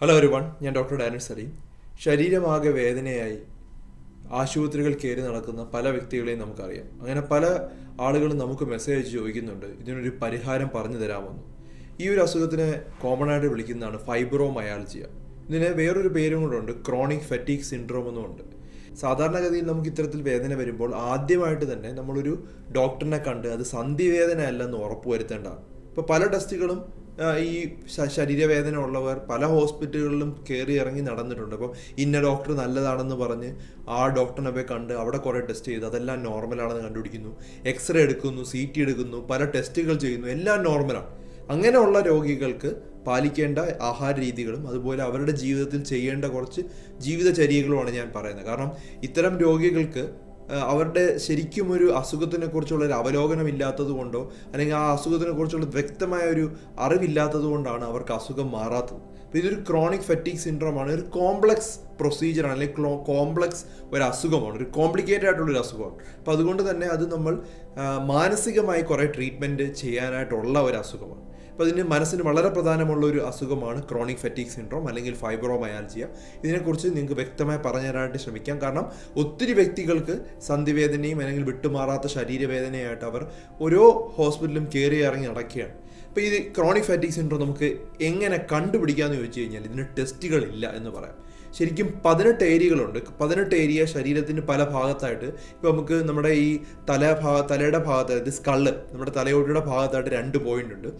Hello ഒരു one ഞാൻ doctor Danil Saleem. ശരീരമാകെ വേദനയായി ആശുപത്രികൾ കയറി നടക്കുന്ന പല വ്യക്തികളെയും നമുക്കറിയാം. അങ്ങനെ പല ആളുകളും നമുക്ക് മെസ്സേജ് ചോദിക്കുന്നുണ്ട്. ഇതിനൊരു പരിഹാരം പറഞ്ഞു തരാമെന്ന്. ഈ ഒരു അസുഖത്തിനെ കോമൺ ആയിട്ട് വിളിക്കുന്നതാണ് ഫൈബ്രോമയാൾജിയ ഇതിന് വേറൊരു പേരും കൂടെ ഉണ്ട് ക്രോണിക് ഫെറ്റീക് സിൻഡ്രോം എന്നും ഉണ്ട്. സാധാരണഗതിയിൽ നമുക്ക് ഇത്തരത്തിൽ വേദന വരുമ്പോൾ ആദ്യമായിട്ട് തന്നെ നമ്മളൊരു ഡോക്ടറിനെ കണ്ട് അത് സന്ധിവേദന അല്ലെന്ന് ഉറപ്പുവരുത്തേണ്ടതാണ്. ഇപ്പോൾ പല ടെസ്റ്റുകളും ഈ ശരീരവേദന ഉള്ളവർ പല ഹോസ്പിറ്റലുകളിലും കയറി ഇറങ്ങി നടന്നിട്ടുണ്ട്. അപ്പം ഇന്ന ഡോക്ടർ നല്ലതാണെന്ന് പറഞ്ഞ് ആ ഡോക്ടറിനെ പോയി കണ്ട് അവിടെ കുറേ ടെസ്റ്റ് ചെയ്ത്. അതെല്ലാം നോർമലാണെന്ന് കണ്ടുപിടിക്കുന്നു. എക്സ്റേ എടുക്കുന്നു സി ടി എടുക്കുന്നു പല ടെസ്റ്റുകൾ ചെയ്യുന്നു. എല്ലാം നോർമലാണ് അങ്ങനെയുള്ള രോഗികൾക്ക് പാലിക്കേണ്ട ആഹാര രീതികളും അതുപോലെ അവരുടെ ജീവിതത്തിൽ ചെയ്യേണ്ട കുറച്ച് ജീവിതചര്യകളുമാണ് ഞാൻ പറയുന്നത്. കാരണം ഇത്തരം രോഗികൾക്ക് അവരുടെ ശരിക്കും ഒരു അസുഖത്തിനെ കുറിച്ചുള്ള ഒരു അവലോകനം ഇല്ലാത്തത് കൊണ്ടോ അല്ലെങ്കിൽ ആ അസുഖത്തിനെ കുറിച്ചുള്ള വ്യക്തമായ ഒരു അറിവില്ലാത്തത് കൊണ്ടാണ് അവർക്ക് അസുഖം മാറാത്തത്. അപ്പോൾ ഇതൊരു ക്രോണിക് ഫെറ്റീക് സിൻഡ്രോം ആണ്. ഒരു കോംപ്ലക്സ് പ്രൊസീജിയറാണ് അല്ലെങ്കിൽ കോംപ്ലക്സ് ഒരു അസുഖമാണ്. ഒരു കോംപ്ലിക്കേറ്റഡ് ആയിട്ടുള്ള ഒരു അസുഖമാണ്. അപ്പോൾ അതുകൊണ്ട് തന്നെ അത് നമ്മൾ മാനസികമായി കുറേ ട്രീറ്റ്മെന്റ് ചെയ്യാനായിട്ടുള്ള ഒരു അസുഖമാണ്. അപ്പോൾ ഇതിന് മനസ്സിന് വളരെ പ്രധാനമുള്ള ഒരു അസുഖമാണ് ക്രോണിക് ഫെറ്റീക് സിൻഡ്രോം അല്ലെങ്കിൽ ഫൈബ്രോമയാൽജിയ ഇതിനെക്കുറിച്ച് നിങ്ങൾക്ക് വ്യക്തമായി പറഞ്ഞു തരാനായിട്ട് ശ്രമിക്കാം. കാരണം ഒത്തിരി വ്യക്തികൾക്ക് സന്ധിവേദനയും അല്ലെങ്കിൽ വിട്ടുമാറാത്ത ശരീരവേദനയായിട്ട് അവർ ഓരോ ഹോസ്പിറ്റലും കയറി ഇറങ്ങി നടക്കുകയാണ്. അപ്പോൾ ഇത് ക്രോണിക് ഫാറ്റിക് സിൻഡ്രോം നമുക്ക് എങ്ങനെ കണ്ടുപിടിക്കാമെന്ന് ചോദിച്ചു കഴിഞ്ഞാൽ ഇതിന് ടെസ്റ്റുകളില്ല എന്ന് പറയാം. ശരിക്കും പതിനെട്ട് ഏരിയകളുണ്ട് പതിനെട്ട് ഏരിയ ശരീരത്തിന്റെ പല ഭാഗത്തായിട്ട് ഇപ്പോൾ നമുക്ക് നമ്മുടെ ഈ തല ഭാഗ തലയുടെ ഭാഗത്തായിട്ട് സ്കൾ നമ്മുടെ തലയോട്ടിയുടെ ഭാഗത്തായിട്ട് രണ്ട് പോയിന്റ് ഉണ്ട്.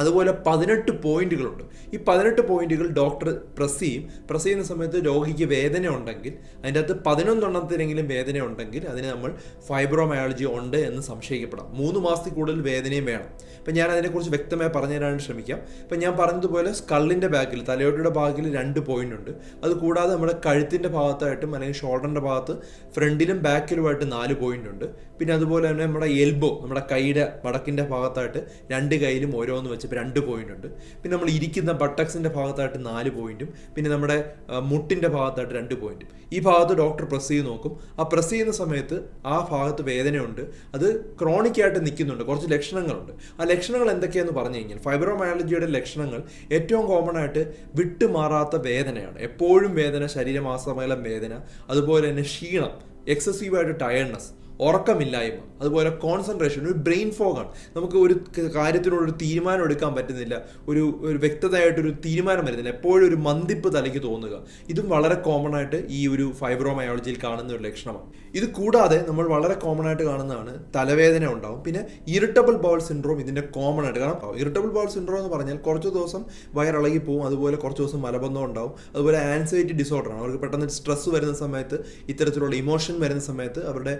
അതുപോലെ പതിനെട്ട് പോയിന്റുകളുണ്ട്. ഈ പതിനെട്ട് പോയിന്റുകൾ ഡോക്ടർ പ്രസ് ചെയ്യും പ്രസ് ചെയ്യുന്ന സമയത്ത് രോഗിക്ക് വേദന ഉണ്ടെങ്കിൽ അതിന്റെ അകത്ത് പതിനൊന്നെണ്ണത്തിനെങ്കിലും വേദന ഉണ്ടെങ്കിൽ അതിന് നമ്മൾ ഫൈബ്രോമയോളജി ഉണ്ട് എന്ന് സംശയിക്കപ്പെടാം. മൂന്ന് മാസത്തിൽ കൂടുതൽ വേദനയും വേണം. അപ്പം ഞാൻ അതിനെക്കുറിച്ച് വ്യക്തമായി പറഞ്ഞു തരാൻ ശ്രമിക്കാം. അപ്പം ഞാൻ പറഞ്ഞതുപോലെ സ്കള്ളിന്റെ ബാക്കിൽ തലയോട്ടിയുടെ ഭാഗത്തിൽ രണ്ട് പോയിന്റ് ഉണ്ട് അത് കൂടാതെ നമ്മുടെ കഴുത്തിന്റെ ഭാഗത്തായിട്ടും അല്ലെങ്കിൽ ഷോൾഡറിന്റെ ഭാഗത്ത് ഫ്രണ്ടിലും ബാക്കിലുമായിട്ട് നാല് പോയിന്റ് ഉണ്ട് പിന്നെ അതുപോലെ തന്നെ നമ്മുടെ എൽബോ നമ്മുടെ കൈയുടെ വടക്കിന്റെ ഭാഗത്തായിട്ട് രണ്ട് കൈയിലും ഓരോന്ന് വെച്ച് ഇപ്പം രണ്ട് പോയിന്റ് ഉണ്ട്. പിന്നെ നമ്മൾ ഇരിക്കുന്ന ബട്ടക്സിന്റെ ഭാഗത്തായിട്ട് നാല് പോയിന്റും പിന്നെ നമ്മുടെ മുട്ടിന്റെ ഭാഗത്തായിട്ട് രണ്ട് പോയിന്റും ഈ ഭാഗത്ത് ഡോക്ടർ പ്രസ് ചെയ്ത് നോക്കും. ആ പ്രസ് ചെയ്യുന്ന സമയത്ത് ആ ഭാഗത്ത് വേദനയുണ്ട്. അത് ക്രോണിക്കായിട്ട് നിൽക്കുന്നുണ്ട്. കുറച്ച് ലക്ഷണങ്ങളുണ്ട്. ആ ലക്ഷണങ്ങൾ എന്തൊക്കെയെന്ന് പറഞ്ഞു കഴിഞ്ഞാൽ ഫൈബ്രോമയാലജിയുടെ ലക്ഷണങ്ങൾ ഏറ്റവും കോമൺ ആയിട്ട് വിട്ടുമാറാത്ത വേദനയാണ്. എപ്പോഴും വേദന ശരീരമാസമേലം വേദന അതുപോലെ തന്നെ ക്ഷീണം എക്സസീവായിട്ട് ടയർഡ്നെസ് ഉറക്കമില്ലായ്മ. അതുപോലെ കോൺസെൻട്രേഷൻ ഒരു ബ്രെയിൻ ഫോഗാണ് നമുക്ക് ഒരു കാര്യത്തിനോട് ഒരു തീരുമാനം എടുക്കാൻ പറ്റുന്നില്ല. ഒരു ഒരു വ്യക്തതയായിട്ടൊരു തീരുമാനം വരുന്നില്ല. എപ്പോഴും ഒരു മന്തിപ്പ് തലയ്ക്ക് തോന്നുക. ഇതും വളരെ കോമൺ ആയിട്ട് ഈ ഒരു ഫൈബ്രോമയോളജിയിൽ കാണുന്ന ഒരു ലക്ഷണമാണ്. ഇത് കൂടാതെ നമ്മൾ വളരെ കോമൺ ആയിട്ട് കാണുന്നതാണ് തലവേദന ഉണ്ടാവും. പിന്നെ ഇറിറ്റബിൾ ബൗൾ സിൻഡ്രോം ഇതിന്റെ കോമൺ ആയിട്ട് കാരണം ഇറിറ്റബിൾ ബൗൾ സിൻഡ്രോം എന്ന് പറഞ്ഞാൽ കുറച്ച് ദിവസം വയറിളകി പോകും അതുപോലെ കുറച്ച് ദിവസം മലബന്ധം ഉണ്ടാവും. അതുപോലെ ആൻസൈറ്റി ഡിസോർഡർ ആണ്. അവർക്ക് പെട്ടെന്ന് സ്ട്രെസ് വരുന്ന സമയത്ത് ഇത്തരത്തിലുള്ള ഇമോഷൻ വരുന്ന സമയത്ത് അവരുടെ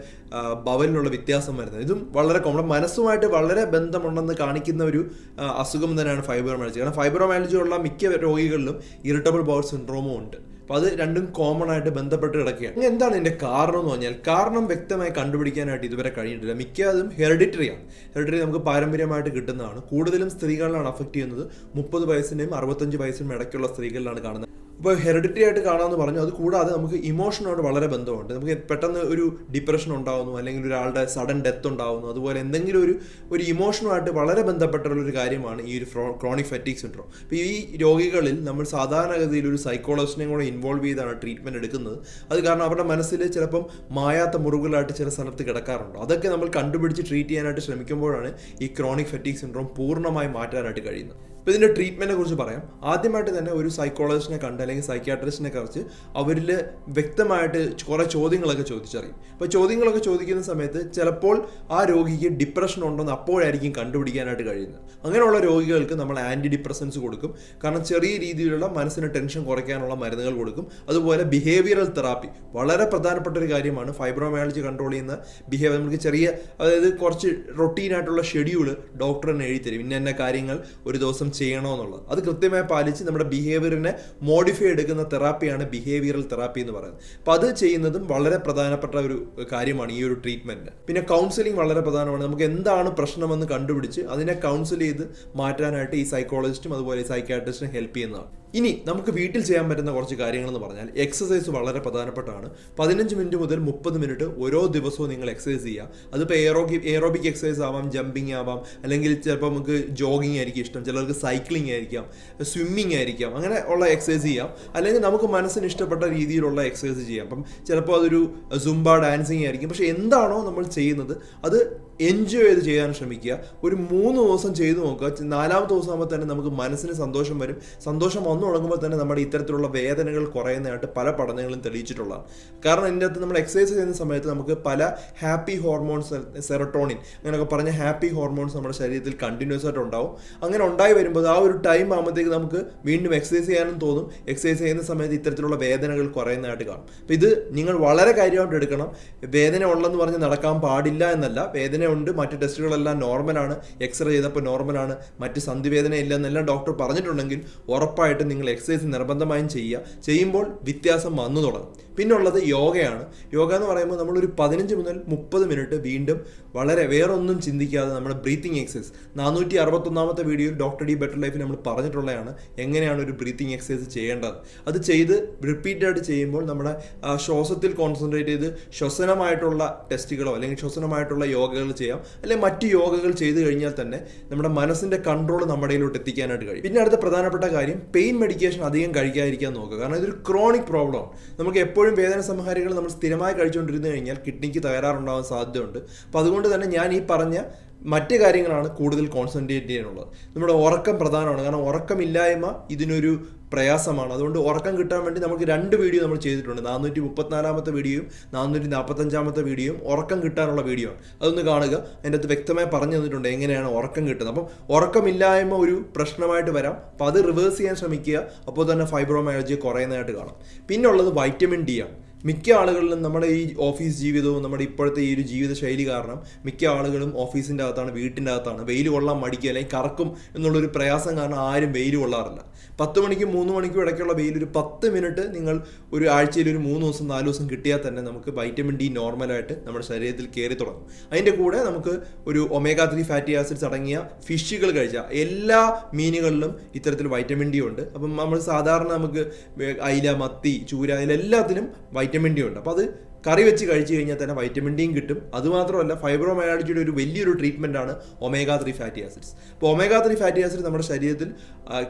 ബവലിനുള്ള വ്യത്യാസം വരുന്നത്. ഇതും വളരെ കോമൺ മനസ്സുമായിട്ട് വളരെ ബന്ധമുണ്ടെന്ന് കാണിക്കുന്ന ഒരു അസുഖം തന്നെയാണ് ഫൈബ്രോമയാലജി കാരണം ഫൈബ്രോമയാലജി ഉള്ള മിക്ക രോഗികളിലും ഇറിറ്റബിൾ ബൗൾ സിൻഡ്രോമും ഉണ്ട്. അപ്പോൾ അത് രണ്ടും കോമൺ ആയിട്ട് ബന്ധപ്പെട്ട് കിടക്കുകയാണ്. എന്താണ് ഇതിന്റെ കാരണം എന്ന് പറഞ്ഞാൽ കാരണം വ്യക്തമായി കണ്ടുപിടിക്കാനായിട്ട് ഇതുവരെ കഴിഞ്ഞിട്ടില്ല. മിക്കതും ഹെറിഡിറ്ററി ആണ്. ഹെറിഡിറ്ററി നമുക്ക് പാരമ്പര്യമായിട്ട് കിട്ടുന്നതാണ്. കൂടുതലും സ്ത്രീകളിലാണ് അഫക്റ്റ് ചെയ്യുന്നത്. മുപ്പത് വയസ്സിന്റെയും അറുപത്തഞ്ച് വയസ്സിനും ഇടയ്ക്കുള്ള സ്ത്രീകളിലാണ് കാണുന്നത്. ഇപ്പോൾ ഹെറിഡിറ്റി ആയിട്ട് കാണാമെന്ന് പറഞ്ഞു. അത് കൂടാതെ നമുക്ക് ഇമോഷനോട് വളരെ ബന്ധമുണ്ട്. നമുക്ക് പെട്ടെന്ന് ഒരു ഡിപ്രഷൻ ഉണ്ടാവുന്നു അല്ലെങ്കിൽ ഒരാളുടെ സഡൻ ഡെത്ത് ഉണ്ടാവുന്നു. അതുപോലെ എന്തെങ്കിലും ഒരു ഒരു ഇമോഷനുമായിട്ട് വളരെ ബന്ധപ്പെട്ടുള്ളൊരു കാര്യമാണ് ഈ ഒരു ഫ്രോ ക്രോണിക് ഫെറ്റിക് സിൻഡ്രോം അപ്പോൾ ഈ രോഗികളിൽ നമ്മൾ സാധാരണഗതിയിൽ ഒരു സൈക്കോളജിസ്റ്റിനെയും കൂടെ ഇൻവോൾവ് ചെയ്താണ് ട്രീറ്റ്മെന്റ് എടുക്കുന്നത്. അത് കാരണം അവരുടെ മനസ്സിൽ ചിലപ്പം മായാത്ത മുറിവുകളായിട്ട് ചില സ്ഥലത്ത് കിടക്കാറുണ്ട്. അതൊക്കെ നമ്മൾ കണ്ടുപിടിച്ച് ട്രീറ്റ് ചെയ്യാനായിട്ട് ശ്രമിക്കുമ്പോഴാണ് ഈ ക്രോണിക് ഫെറ്റിക് സിൻഡ്രോം പൂർണമായി മാറ്റാനായിട്ട് കഴിയുന്നത്. അപ്പോൾ ഇതിന്റെ ട്രീറ്റ്മെന്റിനെ കുറിച്ച് പറയാം. ആദ്യമായിട്ട് തന്നെ ഒരു സൈക്കോളജിസ്റ്റിനെ കണ്ട് അല്ലെങ്കിൽ സൈക്യാട്രിസ്റ്റിനെ കുറിച്ച് അവരിൽ വ്യക്തമായിട്ട് കുറേ ചോദ്യങ്ങളൊക്കെ ചോദിച്ചറിയും. അപ്പോൾ ചോദ്യങ്ങളൊക്കെ ചോദിക്കുന്ന സമയത്ത് ചിലപ്പോൾ ആ രോഗിക്ക് ഡിപ്രഷൻ ഉണ്ടെന്ന് അപ്പോഴായിരിക്കും കണ്ടുപിടിക്കാനായിട്ട് കഴിയുന്നത്. അങ്ങനെയുള്ള രോഗികൾക്ക് നമ്മൾ ആന്റി ഡിപ്രസൻസ് കൊടുക്കും. കാരണം ചെറിയ രീതിയിലുള്ള മനസ്സിന് ടെൻഷൻ കുറയ്ക്കാനുള്ള മരുന്നുകൾ കൊടുക്കും. അതുപോലെ ബിഹേവിയറൽ തെറാപ്പി വളരെ പ്രധാനപ്പെട്ട ഒരു കാര്യമാണ്. ഫൈബ്രോമയാളജി കൺട്രോൾ ചെയ്യുന്ന ബിഹേവിയർ നമുക്ക് ചെറിയ അതായത് കുറച്ച് റൊട്ടീനായിട്ടുള്ള ഷെഡ്യൂൾ ഡോക്ടർ തന്നെ എഴുതി തരും ഇന്ന കാര്യങ്ങൾ ഒരു ദിവസം ചെയ്യണമെന്നുള്ളത് അത് കൃത്യമായി പാലിച്ച് നമ്മുടെ ബിഹേവിയറിനെ മോഡിഫൈ എടുക്കുന്ന തെറാപ്പിയാണ് ബിഹേവിയറൽ തെറാപ്പി എന്ന് പറയുന്നത്. അപ്പോൾ അത് ചെയ്യുന്നതും വളരെ പ്രധാനപ്പെട്ട ഒരു കാര്യമാണ് ഈ ഒരു ട്രീറ്റ്മെന്റ് പിന്നെ കൗൺസിലിംഗ് വളരെ പ്രധാനമാണ്. നമുക്ക് എന്താണ് പ്രശ്നമെന്ന് കണ്ടുപിടിച്ച് അതിനെ കൗൺസിൽ ചെയ്ത് മാറ്റാനായിട്ട് ഈ സൈക്കോളജിസ്റ്റും അതുപോലെ സൈക്കാട്രിസ്റ്റും ഹെൽപ്പ് ചെയ്യുന്നതാണ്. ഇനി നമുക്ക് വീട്ടിൽ ചെയ്യാൻ പറ്റുന്ന കുറച്ച് കാര്യങ്ങളെന്ന് പറഞ്ഞാൽ എക്സസൈസ് വളരെ പ്രധാനപ്പെട്ടാണ് പതിനഞ്ച് മിനിറ്റ് മുതൽ മുപ്പത് മിനിറ്റ് ഓരോ ദിവസവും നിങ്ങൾ എക്സസൈസ് ചെയ്യുക. അതിപ്പോൾ എയറോബി എയറോബിക് എക്സസൈസ് ആവാം ജമ്പിങ് ആവാം അല്ലെങ്കിൽ ചിലപ്പോൾ നമുക്ക് ജോഗിങ് ആയിരിക്കും ഇഷ്ടം. ചിലർക്ക് സൈക്ലിംഗ് ആയിരിക്കാം സ്വിമ്മിങ് ആയിരിക്കാം അങ്ങനെ ഉള്ള എക്സസൈസ് ചെയ്യാം. അല്ലെങ്കിൽ നമുക്ക് മനസ്സിന് ഇഷ്ടപ്പെട്ട രീതിയിലുള്ള എക്സസൈസ് ചെയ്യാം. അപ്പം ചിലപ്പോൾ അതൊരു സുംബ ഡാൻസിങ് ആയിരിക്കും. പക്ഷേ എന്താണോ നമ്മൾ ചെയ്യുന്നത് അത് എൻജോയ് ചെയ്ത് ചെയ്യാൻ ശ്രമിക്കുക. ഒരു മൂന്ന് ദിവസം ചെയ്തു നോക്കുക. നാലാമത്തെ ദിവസം ആകുമ്പോൾ തന്നെ നമുക്ക് മനസ്സിന് സന്തോഷം വരും. സന്തോഷം വന്നു തുടങ്ങുമ്പോൾ തന്നെ നമ്മുടെ ഇത്തരത്തിലുള്ള വേദനകൾ കുറയുന്നതായിട്ട് പല പഠനങ്ങളും തെളിയിച്ചിട്ടുള്ളതാണ്. കാരണം ഇതിന്റെ അകത്ത് നമ്മൾ എക്സസൈസ് ചെയ്യുന്ന സമയത്ത് നമുക്ക് പല ഹാപ്പി ഹോർമോൺസ് സെറട്ടോണിൻ അങ്ങനെയൊക്കെ പറഞ്ഞ ഹാപ്പി ഹോർമോൺസ് നമ്മുടെ ശരീരത്തിൽ കണ്ടിന്യൂസ് ആയിട്ട് ഉണ്ടാവും. അങ്ങനെ ഉണ്ടായി വരുമ്പോൾ ആ ഒരു ടൈം ആകുമ്പോഴത്തേക്ക് നമുക്ക് വീണ്ടും എക്സസൈസ് ചെയ്യാനും തോന്നും. എക്സസൈസ് ചെയ്യുന്ന സമയത്ത് ഇത്തരത്തിലുള്ള വേദനകൾ കുറയുന്നതായിട്ട് കാണും. അപ്പോൾ ഇത് നിങ്ങൾ വളരെ കാര്യമായിട്ട് എടുക്കണം. വേദന ഉള്ളെന്ന് പറഞ്ഞ് നടക്കാൻ പാടില്ല എന്നല്ല. വേദന ഉണ്ട് മറ്റ് ടെസ്റ്റുകളെല്ലാം നോർമലാണ് എക്സ്റേ ചെയ്തപ്പോൾ നോർമലാണ് മറ്റ് സന്ധിവേദന ഇല്ല എന്നെല്ലാം ഡോക്ടർ പറഞ്ഞിട്ടുണ്ടെങ്കിൽ ഉറപ്പായിട്ടും നിങ്ങൾ എക്സസൈസ് നിർബന്ധമായും ചെയ്യുക. ചെയ്യുമ്പോൾ വ്യത്യാസം വന്നു തുടങ്ങും. പിന്നെ ഉള്ളത് യോഗയാണ്. യോഗ എന്ന് പറയുമ്പോൾ നമ്മളൊരു പതിനഞ്ച് മുതൽ മുപ്പത് മിനിറ്റ് വീണ്ടും വളരെ വേറൊന്നും ചിന്തിക്കാതെ നമ്മുടെ ബ്രീത്തിങ് എക്സസൈസ് നാനൂറ്റി അറുപത്തൊന്നാമത്തെ വീഡിയോയിൽ ഡോക്ടർ ഡി ബെറ്റർ ലൈഫിൽ നമ്മൾ പറഞ്ഞിട്ടുള്ളതാണ് എങ്ങനെയാണ് ഒരു ബ്രീത്തിങ് എക്സസൈസ് ചെയ്യേണ്ടത്. അത് ചെയ്ത് റിപ്പീറ്റഡായിട്ട് ചെയ്യുമ്പോൾ നമ്മുടെ ശ്വാസത്തിൽ കോൺസെൻട്രേറ്റ് ചെയ്ത് ശ്വസനമായിട്ടുള്ള ടെസ്റ്റുകളോ അല്ലെങ്കിൽ ശ്വസനമായിട്ടുള്ള യോഗകൾ ചെയ്യാം. അല്ലെങ്കിൽ മറ്റ് യോഗകൾ ചെയ്തു കഴിഞ്ഞാൽ തന്നെ നമ്മുടെ മനസ്സിന്റെ കൺട്രോൾ നമ്മുടെ കയ്യിലോട്ട് എത്തിക്കാനായിട്ട് കഴിയും. പിന്നെ അടുത്ത പ്രധാനപ്പെട്ട കാര്യം പെയിൻ മെഡിക്കേഷൻ അധികം കഴിക്കാതിരിക്കാൻ നോക്കുക. കാരണം ഇതൊരു ക്രോണിക് പ്രോബ്ലം നമുക്ക് എപ്പോഴും വേദന സംഹാരികൾ നമ്മൾ സ്ഥിരമായി കഴിച്ചുകൊണ്ടിരുന്നു കഴിഞ്ഞാൽ കിഡ്നിക്ക് തകരാറുണ്ടാവാൻ സാധ്യതയുണ്ട്. അപ്പോൾ അതുകൊണ്ട് തന്നെ ഞാൻ ഈ പറഞ്ഞ മറ്റ് കാര്യങ്ങളാണ് കൂടുതൽ കോൺസെൻട്രേറ്റ് ചെയ്യാനുള്ളത്. നമ്മുടെ ഉറക്കം പ്രധാനമാണ്. കാരണം ഉറക്കമില്ലായ്മ ഇതിനൊരു പ്രയാസമാണ്. അതുകൊണ്ട് ഉറക്കം കിട്ടാൻ വേണ്ടി നമുക്ക് രണ്ട് വീഡിയോ നമ്മൾ ചെയ്തിട്ടുണ്ട്. നാനൂറ്റി മുപ്പത്തിനാലാമത്തെ വീഡിയോയും നാനൂറ്റി നാൽപ്പത്തഞ്ചാമത്തെ വീഡിയോയും ഉറക്കം കിട്ടാനുള്ള വീഡിയോ ആണ്. അതൊന്ന് കാണുക. അതിന്റെ അകത്ത് വ്യക്തമായി പറഞ്ഞു തന്നിട്ടുണ്ട് എങ്ങനെയാണ് ഉറക്കം കിട്ടുന്നത്. അപ്പം ഉറക്കമില്ലായ്മ ഒരു പ്രശ്നമായിട്ട് വരാം. അപ്പോൾ അത് റിവേഴ്സ് ചെയ്യാൻ ശ്രമിക്കുക. അപ്പോൾ തന്നെ ഫൈബ്രോമയോളജി കുറയുന്നതായിട്ട് കാണാം. പിന്നെ ഉള്ളത് വൈറ്റമിൻ ഡി ആണ്. മിക്ക ആളുകളിലും നമ്മുടെ ഈ ഓഫീസ് ജീവിതവും നമ്മുടെ ഇപ്പോഴത്തെ ഈ ഒരു ജീവിത ശൈലി കാരണം മിക്ക ആളുകളും ഓഫീസിന്റെ അകത്താണ് വീട്ടിന്റെ അകത്താണ്. വെയിൽ കൊള്ളാൻ മടിക്കുക അല്ലെങ്കിൽ കറക്കും എന്നുള്ളൊരു പ്രയാസം കാരണം ആരും വെയിൽ കൊള്ളാറില്ല. പത്ത് മണിക്കും മൂന്ന് മണിക്കും ഇടയ്ക്കുള്ള വെയിൽ ഒരു പത്ത് മിനിറ്റ് നിങ്ങൾ ഒരു ആഴ്ചയിൽ ഒരു മൂന്ന് ദിവസം നാല് ദിവസം കിട്ടിയാൽ തന്നെ നമുക്ക് വൈറ്റമിൻ ഡി നോർമലായിട്ട് നമ്മുടെ ശരീരത്തിൽ കയറി തുടങ്ങും. അതിന്റെ കൂടെ നമുക്ക് ഒരു ഒമേഗ ത്രീ ഫാറ്റി ആസിഡ്സ് അടങ്ങിയ ഫിഷുകൾ കഴിച്ചാൽ എല്ലാ മീനുകളിലും ഇത്തരത്തിൽ വൈറ്റമിൻ ഡി ഉണ്ട്. അപ്പം നമ്മൾ സാധാരണ നമുക്ക് അയില മത്തി ചൂര ഇതിലെല്ലാത്തിനും വൈറ്റമിൻ ഡി ഉണ്ട്. അപ്പോൾ അത് കറി വെച്ച് കഴിച്ചു കഴിഞ്ഞാൽ തന്നെ വൈറ്റമിൻ ഡിയും കിട്ടും. അതുമാത്രമല്ല ഫൈബ്രോമയാളജിയുടെ ഒരു വലിയൊരു ട്രീറ്റ്മെന്റ് ആണ് ഒമേഗ ത്രീ ഫാറ്റി ആസിഡ്സ് അപ്പോൾ ഒമേഗ ത്രീ ഫാറ്റി ആസിഡ് നമ്മുടെ ശരീരത്തിൽ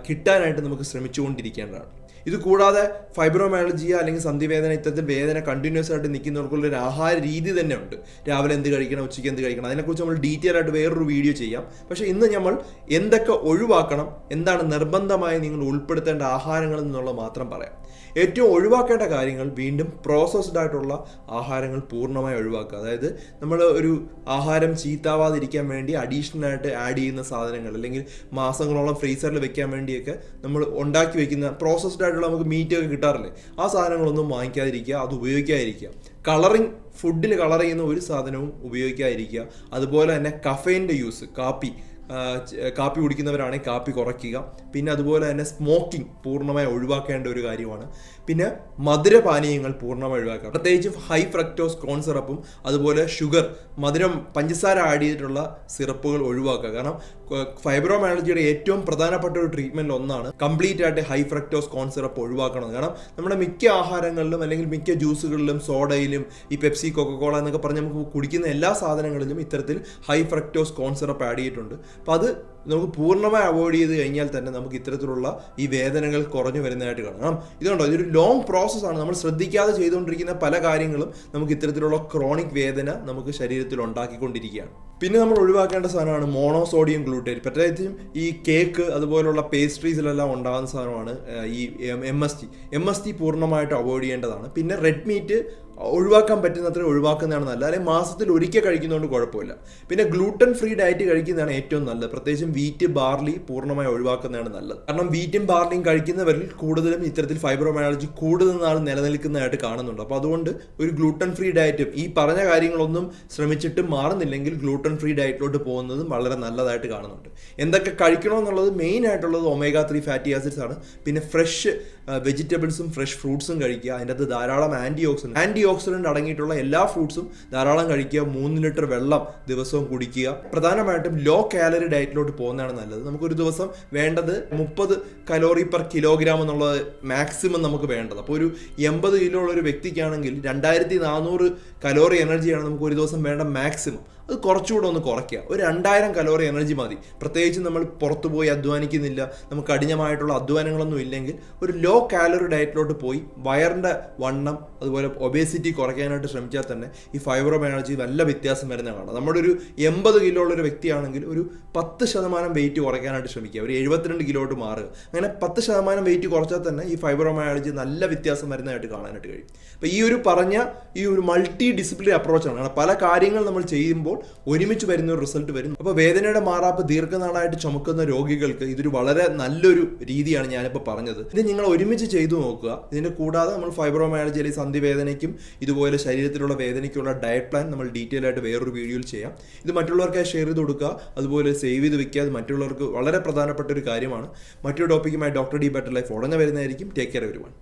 കിട്ടാനായിട്ട് നമുക്ക് ശ്രമിച്ചുകൊണ്ടിരിക്കേണ്ടതാണ്. ഇത് കൂടാതെ ഫൈബ്രോമയാലജിയ അല്ലെങ്കിൽ സന്ധിവേദന ഇത്തരത്തിൽ വേദന കണ്ടിന്യൂസ് ആയിട്ട് നിൽക്കുന്നവർക്കുള്ള ഒരു ആഹാര രീതി തന്നെ ഉണ്ട്. രാവിലെ എന്ത് കഴിക്കണം ഉച്ചയ്ക്ക് എന്ത് കഴിക്കണം അതിനെക്കുറിച്ച് നമ്മൾ ഡീറ്റെയിൽ ആയിട്ട് വേറൊരു വീഡിയോ ചെയ്യാം. പക്ഷേ ഇന്ന് നമ്മൾ എന്തൊക്കെ ഒഴിവാക്കണം എന്താണ് നിർബന്ധമായി നിങ്ങൾ ഉൾപ്പെടുത്തേണ്ട ആഹാരങ്ങൾ എന്നുള്ളത് മാത്രം പറയാം. ഏറ്റവും ഒഴിവാക്കേണ്ട കാര്യങ്ങൾ വീണ്ടും പ്രോസസ്ഡ് ആയിട്ടുള്ള ആഹാരങ്ങൾ പൂർണമായി ഒഴിവാക്കുക. അതായത് നമ്മൾ ഒരു ആഹാരം ചീത്താവാതിരിക്കാൻ വേണ്ടി അഡീഷണൽ ആയിട്ട് ആഡ് ചെയ്യുന്ന സാധനങ്ങൾ അല്ലെങ്കിൽ മാസങ്ങളോളം ഫ്രീസറിൽ വെക്കാൻ വേണ്ടിയൊക്കെ നമ്മൾ ഉണ്ടാക്കി വെക്കുന്ന പ്രോസസ്ഡ് ആയിട്ടുള്ള നമുക്ക് മീറ്റ് ഒക്കെ കിട്ടാറില്ലേ? ആ സാധനങ്ങളൊന്നും വാങ്ങിക്കാതിരിക്കുക അത് ഉപയോഗിക്കാതിരിക്കുക. കളറിങ് ഫുഡിൽ കളർ ചെയ്യുന്ന ഒരു സാധനവും ഉപയോഗിക്കാതിരിക്കുക. അതുപോലെ തന്നെ കഫേന്റെ യൂസ് കാപ്പി. കാപ്പി കുടിക്കുന്നവരാണെങ്കിൽ കാപ്പി കുറയ്ക്കുക. പിന്നെ അതുപോലെ തന്നെ സ്മോക്കിംഗ് പൂർണമായി ഒഴിവാക്കേണ്ട ഒരു കാര്യമാണ്. പിന്നെ മധുരപാനീയങ്ങൾ പൂർണമായി ഒഴിവാക്കുക. പ്രത്യേകിച്ച് ഹൈ ഫ്രക്ടോസ് കോൺ സിറപ്പും അതുപോലെ ഷുഗർ മധുരം പഞ്ചസാര ആഡ് ചെയ്തിട്ടുള്ള സിറപ്പുകൾ ഒഴിവാക്കുക. കാരണം ഫൈബ്രോമയാലജിയുടെ ഏറ്റവും പ്രധാനപ്പെട്ട ഒരു ട്രീറ്റ്മെന്റ് ഒന്നാണ് കംപ്ലീറ്റ് ആയിട്ട് ഹൈ ഫ്രക്ടോസ് കോൺ സിറപ്പ് ഒഴിവാക്കണം കാരണം നമ്മുടെ മിക്ക ആഹാരങ്ങളിലും അല്ലെങ്കിൽ മിക്ക ജ്യൂസുകളിലും സോഡയിലും ഈ പെപ്സി കൊക്കക്കോള എന്നൊക്കെ പറഞ്ഞ് നമുക്ക് കുടിക്കുന്ന എല്ലാ സാധനങ്ങളിലും ഇത്തരത്തിൽ high fructose corn syrup add ചെയ്തിട്ടുണ്ട്. അപ്പോൾ അത് നമുക്ക് പൂർണമായി അവോയ്ഡ് ചെയ്ത് കഴിഞ്ഞാൽ തന്നെ നമുക്ക് ഇത്തരത്തിലുള്ള ഈ വേദനകൾ കുറഞ്ഞു വരുന്നതായിട്ട് കാണാം. ഇതുണ്ടോ? ഇതൊരു ലോങ് പ്രോസസ്സാണ് നമ്മൾ ശ്രദ്ധിക്കാതെ ചെയ്തുകൊണ്ടിരിക്കുന്ന പല കാര്യങ്ങളും നമുക്ക് ഇത്തരത്തിലുള്ള ക്രോണിക് വേദന നമുക്ക് ശരീരത്തിൽ ഉണ്ടാക്കിക്കൊണ്ടിരിക്കുകയാണ്. പിന്നെ നമ്മൾ ഒഴിവാക്കേണ്ട സാധനമാണ് മോണോസോഡിയം ഗ്ലൂട്ടേറ്റ് പ്രത്യേകിച്ചും ഈ കേക്ക് അതുപോലുള്ള പേസ്ട്രീസിലെല്ലാം ഉണ്ടാകുന്ന സാധനമാണ് ഈ M S T M S T പൂർണമായിട്ട് avoid ചെയ്യേണ്ടതാണ്. പിന്നെ റെഡ് മീറ്റ് ഒഴിവാക്കാൻ പറ്റുന്നത്ര ഒഴിവാക്കുന്നതാണ് നല്ലത്. അല്ലെങ്കിൽ മാസത്തിൽ ഒരിക്കൽ കഴിക്കുന്നതുകൊണ്ട് കുഴപ്പമില്ല. പിന്നെ ഗ്ലൂട്ടൻ ഫ്രീ ഡയറ്റ് കഴിക്കുന്നതാണ് ഏറ്റവും നല്ലത്. പ്രത്യേകിച്ചും വീറ്റ് ബാർലി പൂർണമായി ഒഴിവാക്കുന്നതാണ് നല്ലത്. കാരണം വീറ്റും ബാർലിയും കഴിക്കുന്നവരിൽ കൂടുതലും ഇത്തരത്തിൽ ഫൈബ്രോമയോളജി കൂടുതൽ നാൾ നിലനിൽക്കുന്നതായിട്ട് കാണുന്നുണ്ട്. അപ്പോൾ അതുകൊണ്ട് ഒരു ഗ്ലൂട്ടൻ ഫ്രീ ഡയറ്റും ഈ പറഞ്ഞ കാര്യങ്ങളൊന്നും ശ്രമിച്ചിട്ട് മാറുന്നില്ലെങ്കിൽ ഗ്ലൂട്ടൻ ഫ്രീ ഡയറ്റിലോട്ട് പോകുന്നതും വളരെ നല്ലതായിട്ട് കാണുന്നുണ്ട്. എന്തൊക്കെ കഴിക്കണമെന്നുള്ളത് മെയിൻ ആയിട്ടുള്ളത് ഒമേഗ ത്രീ ഫാറ്റി ആസിഡ്സ് ആണ്. പിന്നെ ഫ്രഷ് വെജിറ്റബിൾസും ഫ്രഷ് ഫ്രൂട്ട്സും കഴിക്കുക. അതിന്റെ അകത്ത് ധാരാളം ആന്റി ഓക്സിഡൻ ആന്റി ഓക്സിഡന്റ് അടങ്ങിയിട്ടുള്ള എല്ലാ ഫ്രൂട്ട്സും ധാരാളം കഴിക്കുക മൂന്ന് ലിറ്റർ വെള്ളം ദിവസവും കുടിക്കുക. പ്രധാനമായിട്ടും ലോ കാലറി ഡയറ്റിലോട്ട് പോകുന്നതാണ് നല്ലത്. നമുക്കൊരു ദിവസം വേണ്ടത് മുപ്പത് കലോറി പെർ കിലോഗ്രാം എന്നുള്ളത് മാക്സിമം നമുക്ക് വേണ്ടത്. അപ്പോൾ ഒരു എൺപത് കിലോ ഉള്ള ഒരു വ്യക്തിക്കാണെങ്കിൽ രണ്ടായിരത്തി നാനൂറ് കലോറി എനർജിയാണ് നമുക്ക് ഒരു ദിവസം വേണ്ട മാക്സിമം അത് കുറച്ചുകൂടെ ഒന്ന് കുറയ്ക്കുക. ഒരു രണ്ടായിരം കലോറി എനർജി മതി. പ്രത്യേകിച്ച് നമ്മൾ പുറത്തു പോയി അധ്വാനിക്കുന്നില്ല നമുക്ക് കഠിനമായിട്ടുള്ള അധ്വാനങ്ങളൊന്നും ഇല്ലെങ്കിൽ ഒരു ലോ കാലറി ഡയറ്റിലോട്ട് പോയി വയറിന്റെ വണ്ണം അതുപോലെ ഒബേസിറ്റി കുറയ്ക്കാനായിട്ട് ശ്രമിച്ചാൽ തന്നെ ഈ ഫൈബ്രോ എനർജി നല്ല വ്യത്യാസം വരുന്ന കാണാം. നമ്മുടെ ഒരു എൺപത് കിലോ ഉള്ള ഒരു വ്യക്തിയാണെങ്കിൽ ഒരു പത്ത് ശതമാനം വെയിറ്റ് കുറയ്ക്കാനായിട്ട് ശ്രമിക്കുക. ഒരു എഴുപത്തിരണ്ട് കിലോട്ട് മാറുക. അങ്ങനെ പത്ത് ശതമാനം വെയിറ്റ് കുറച്ചാൽ തന്നെ ഈ ഫൈബ്രോമയാളജി നല്ല വ്യത്യാസം വരുന്നതായിട്ട് കാണാനായിട്ട് കഴിയും. അപ്പോൾ ഈ ഒരു പറഞ്ഞ ഈ ഒരു മൾട്ടി ഡിസിപ്ലിൻ അപ്രോച്ചാണ് കാരണം പല കാര്യങ്ങൾ നമ്മൾ ചെയ്യുമ്പോൾ ഒരുമിച്ച് വരുന്ന ഒരു റിസൾട്ട് വരുന്നു. അപ്പോൾ വേദനയുടെ മാറാപ്പ് ദീർഘനാളായിട്ട് ചുമക്കുന്ന രോഗികൾക്ക് ഇതൊരു വളരെ നല്ലൊരു രീതിയാണ് ഞാനിപ്പോൾ പറഞ്ഞത്. ഇത് നിങ്ങൾ ഒരുമിച്ച് ചെയ്തു നോക്കുക. ഇതിന്റെ കൂടാതെ നമ്മൾ ഫൈബ്രോമയാളജി അല്ലെങ്കിൽ സന്ധിവേദനയ്ക്കും ഇതുപോലെ ശരീരത്തിലുള്ള വേദനയ്ക്കുള്ള ഡയറ്റ് പ്ലാൻ നമ്മൾ ഡീറ്റെയിൽ ആയിട്ട് വേറൊരു വീഡിയോയിൽ ചെയ്യാം. ഇത് മറ്റുള്ളവർക്കായി ഷെയർ ചെയ്ത് കൊടുക്കുക. അതുപോലെ സേവ് ചെയ്ത് വെക്കുക. അത് മറ്റുള്ളവർക്ക് വളരെ പ്രധാനപ്പെട്ട ഒരു കാര്യമാണ്. മറ്റൊരു ടോപ്പിക്കുമായി ഡോക്ടർ ഡി ബെറ്റർ ലൈഫ് ഉടനെ വരുന്നതായിരിക്കും. ടേക്ക് കെയർ വരുവാൻ